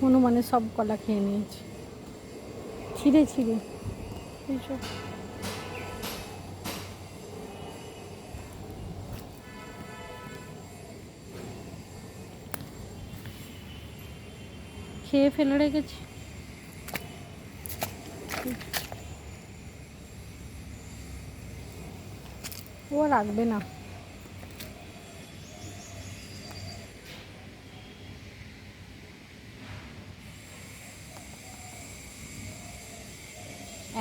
হনুমানের সব কলা খেয়ে নিয়েছি। ছিঁড়ে ছিঁড়ে। এইসব খেয়ে ফেলে রেখেছি। ও রাখবে না।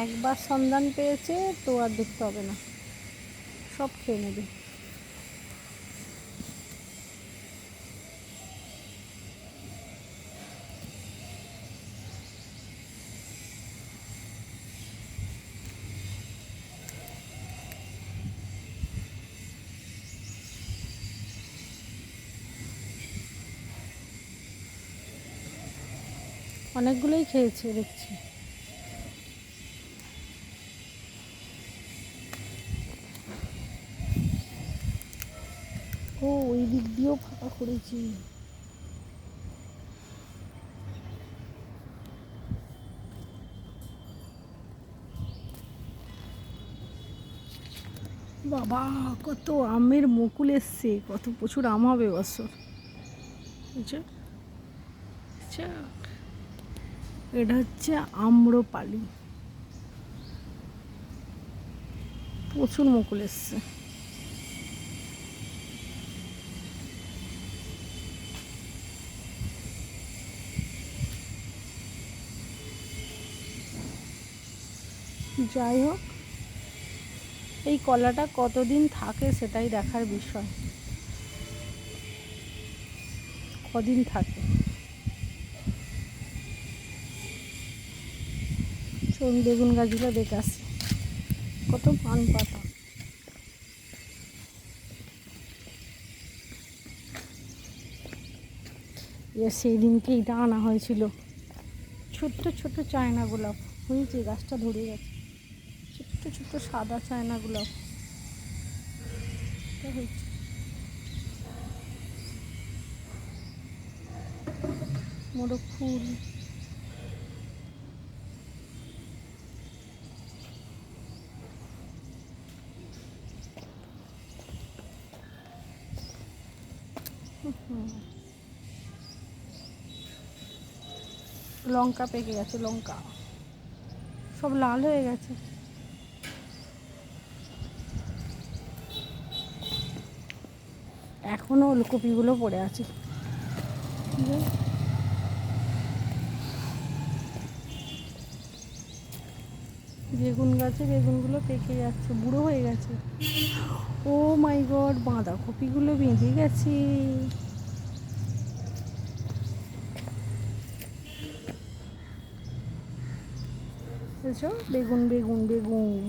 একবার সন্ধান পেয়েছে তো আর দেখতে হবে না। সব খেয়ে নেবে। অনেকগুলোই খেয়েছে দেখছি। ও, ওই দিক দিয়েও ফাঁকা করেছি। বাবা, কত আমের মুকুল এসছে, কত প্রচুর আম হবে বছর এটা হচ্ছে আম্রপালি। প্রচুর মুকুল এসছে। যাই হোক, এই কলাটা কতদিন থাকে সেটাই দেখার বিষয়। কদিন থাকে? চলুন বেগুন গাছগুলো দেখে কত পান পাতা। সেই দিনকে এটা আনা হয়েছিল। ছোট্ট ছোট্ট চায়না গোলাপ। হয়েছে, গাছটা ধরে গেছে। ছোট্ট সাদা চায়না গোলাপ এটা হয়েছে। ফুল। লঙ্কা পেকে গেছে, লঙ্কা। সব লাল হয়ে গেছে। এখনও ওলকপিগুলো পড়ে আছে। বেগুন গাছে বেগুনগুলো পেকে যাচ্ছে, বুড়ো হয়ে গেছে। ও মাই গড, বাঁধাকপিগুলো বেঁধে গেছে। বেগুন বেগুন বেগুন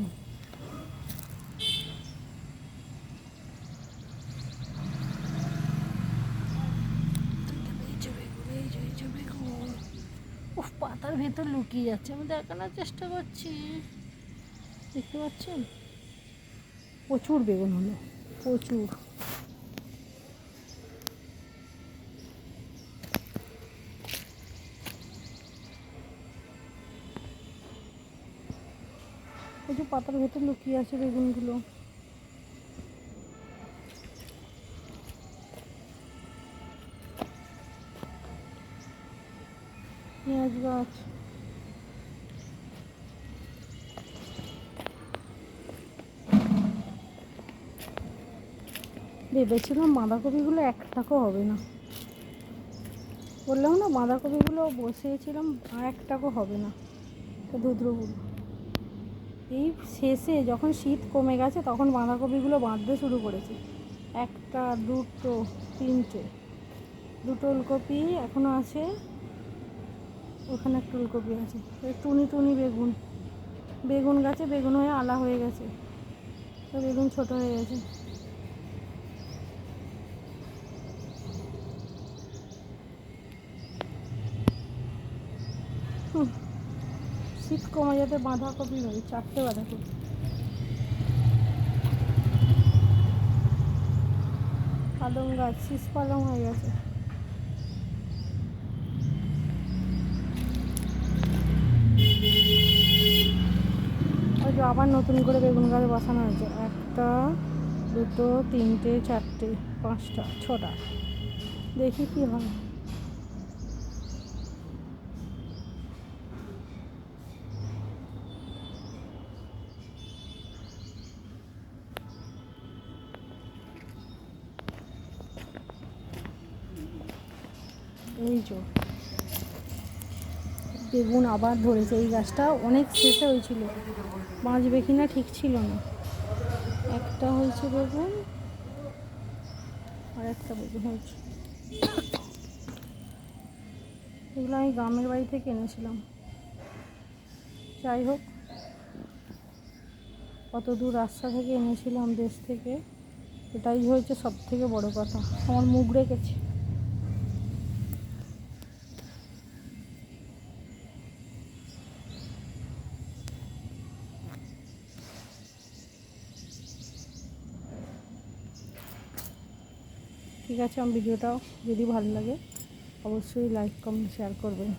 উফ পাতার ভেতর লুকিয়ে যাচ্ছে আমি দেখানোর চেষ্টা করছি। দেখতে পাচ্ছেন? প্রচুর বেগুন হলো। প্রচুর। প্রচুর পাতার ভেতর লুকিয়ে আছে বেগুনগুলো। পেঁয়াজ গাছ। ভেবেছিলাম বাঁধাকপিগুলো এক টাকাও হবে না। বললাম না, বাঁধাকপিগুলো বসিয়েছিলাম, আর এক টাকাও হবে না। দুদ্রপুর এই শেষে যখন শীত কমে গেছে, তখন বাঁধাকপিগুলো বাঁধতে শুরু করেছে। একটা, দুটো, তিনটে। দুটো ওলকপি এখনও আছে। ওখানে ওলকপি আছে। টুনি টুনি বেগুন। বেগুন গাছে বেগুন হয়ে আলা হয়ে গেছে। তো বেগুন ছোট হয়ে গেছে। শীত কমে যাতে বাঁধাকপি হয় চারটে বাঁধাকপি। পালং গাছ শীষ পালং হয়ে গেছে। নতুন করে বেগুন গাছ বসানো হয়েছে। একটা, দুটো, তিনটে, চারটে, পাঁচটা, ছটা। দেখি কি হয়। এই বেগুন আবার ধরেছে। এই গাছটা অনেক শেষে হয়েছিল। বাঁচবে কিনা ঠিক ছিল না। একটা হয়েছে বেগুন, আর একটা বেগুন হয়েছে। এগুলো আমি গ্রামের বাড়ি থেকে এনেছিলাম। যাই হোক কত দূর রাস্তা থেকে এনেছিলাম দেশ থেকে, এটাই হয়েছে সব থেকে বড় কথা। আমার মুখ রেখেছে ঠিক আছে আমার ভিডিওটাও যদি ভালো লাগে অবশ্যই লাইক কমেন্ট শেয়ার করবেন।